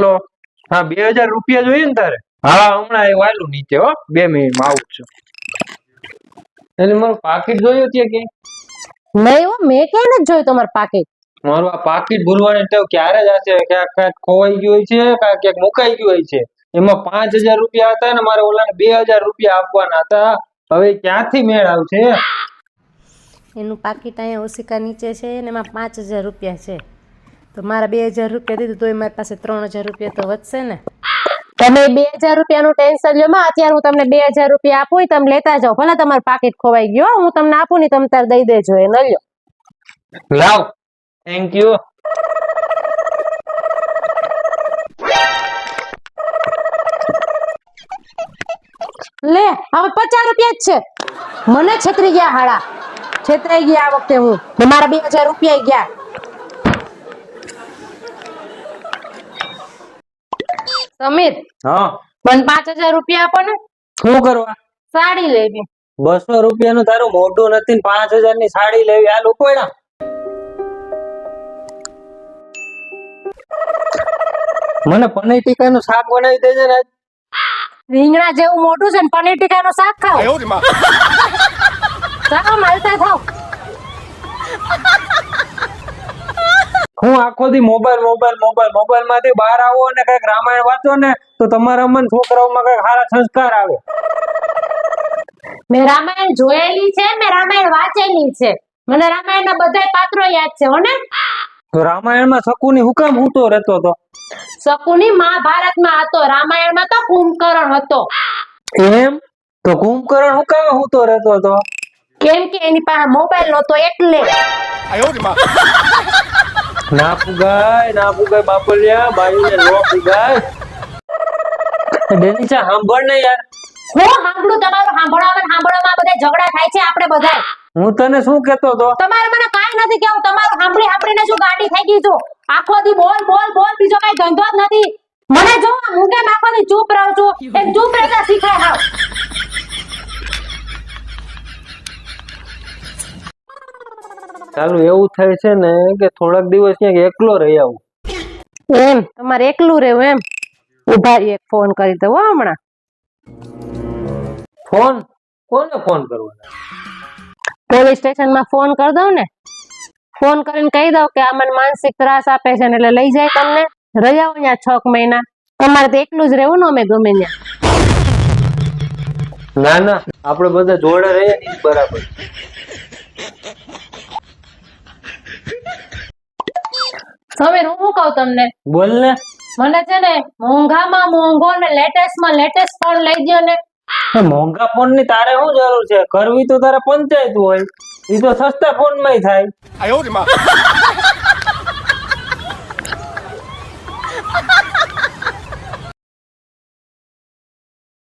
Hello હા બે હજાર રૂપિયા જોઈએ ને તારે? હા હમણાં એ વાયલું નીચે હો. બે મિનિટમાં આવું છું. એટલે મારું પાકીટ જોયું છે કે નહીં હો મેં ક્યાંય નથી જોયું તમારું પાકીટ? મારું આ પાકીટ ભૂલવાની ટેવ ક્યારે જ હશે ક્યાંક ક્યાંક ખોવાઈ ગયું હોય છે ક્યાંક ક્યાંક મુકાઈ ગયું હોય છે. એમાં પાંચ હજાર રૂપિયા હતા ને મારે ઓલાને બે હજાર રૂપિયા આપવાના હતા. હવે ક્યાંથી મેળ આવશે? એનું પાકીટ અહીંયા ઓશિકા નીચે છે અને એમાં પાંચ હજાર રૂપિયા છે. તો મારા બે હજાર રૂપિયા દીધું તોય મારી પાસે ત્રણ હજાર રૂપિયા તો વધશે ને. તમે બે હજાર રૂપિયાનું ટેન્શન લ્યો માં. અત્યારે હું તમને બે હજાર રૂપિયા આપું તમે લેતા જાઓ. ભલે તમારું પાકીટ ખોવાઈ ગયો હું. તમને આપું ને તમે તાર દઈ દેજો એ ન લ્યો લાવ. થેન્ક યુ લે હવે પચાસ રૂપિયા જ છે. મને છેતરી ગયા હાડા છેતરાઈ ગયા આ વખતે હું. મારા બે હજાર રૂપિયા ગયા. સમીર હા. મને પાંચ હજાર રૂપિયા આપો ને. શું કરવા? સાડી લેવી. બસો રૂપિયા નું તારું મોઢું નથી ને પાંચ હજારની સાડી લેવી. આ લોકો મને પનીર ટીકા નું શાક બનાવી દેજે ને. રીંગણા જેવું મોટું છે ને પનીર ટીકા નું શાક ખાવ ચાલો માલતા થાવ હું આખો દી મોબાઈલ મોબાઈલ મોબાઈલ મોબાઈલમાંથી બહાર આવો અને કંઈક રામાયણ વાંચો ને તો તમારા મન છોકરાઓમાં કંઈક સારા સંસ્કાર આવે. મેં રામાયણ જોયેલી છે મેં રામાયણ વાંચેલી છે. મને રામાયણના બધા પાત્રો યાદ છે હો ને? તો રામાયણમાં શકુની કેમ હૂતો રહેતો હતો? શકુની મહાભારતમાં હતો રામાયણમાં તો કુંભકર્ણ હતો. એમ? તો કુંભકર્ણ કેમ હૂતો રહેતો હતો? કેમ કે એની પાસે મોબાઈલ નહોતો એટલે. ના પુગાય ના પુગાય બાપલિયા બાયુને નો પુગાય. સાંભળ ને યાર. હું સાંભળું તમારું સાંભળવામાં સાંભળવામાં બધા ઝઘડા થાય છે આપણે બધા હું તને શું કેતો હતો? તમારે મને કાઈ નથી કેવું તમારું સાંભળી સાંભળીને શું ગાડી થઈ ગઈ છું? આખો દી બોલ બોલ બોલ બીજો કઈ ધંધો જ નથી. મને જો હું કેમ આખો દી ચૂપ રહું છું? એમ ચૂપ રહેતા શીખાય હાવ. ચાલુ એવું થાય છે ને કે થોડાક દિવસ ક્યાંક એકલો રહી આવું. એમ તમારે એકલું રહેવું એમ? ઊભા એક ફોન કરી દઉં હો હમણાં. ફોન? કોને ફોન કરવાનો? પોલીસ સ્ટેશનમાં ફોન કરી દઉં ને. ફોન કરીને કહી દઉં કે આ મને માનસિક ત્રાસ આપે છે ને એટલે લઈ જાય તમને. રહી આવો ત્યાં છ મહિના. તમારે તો એકલું જ રહેવું ને અમે ગમે ત્યાં. ના ના આપણે બધા જોડે રહીએ બરાબર. સમીર હું શું કહું તમને? બોલ ને. મને છે ને મોંઘામાં મોંઘો ને લેટેસ્ટમાં લેટેસ્ટ ફોન લઈ દ્યો ને. મોંઘા ફોનની તારે શું જરૂર છે? કરવી તો તારે પંચાયત હોય. એ તો સસ્તા ફોનમાં. થાય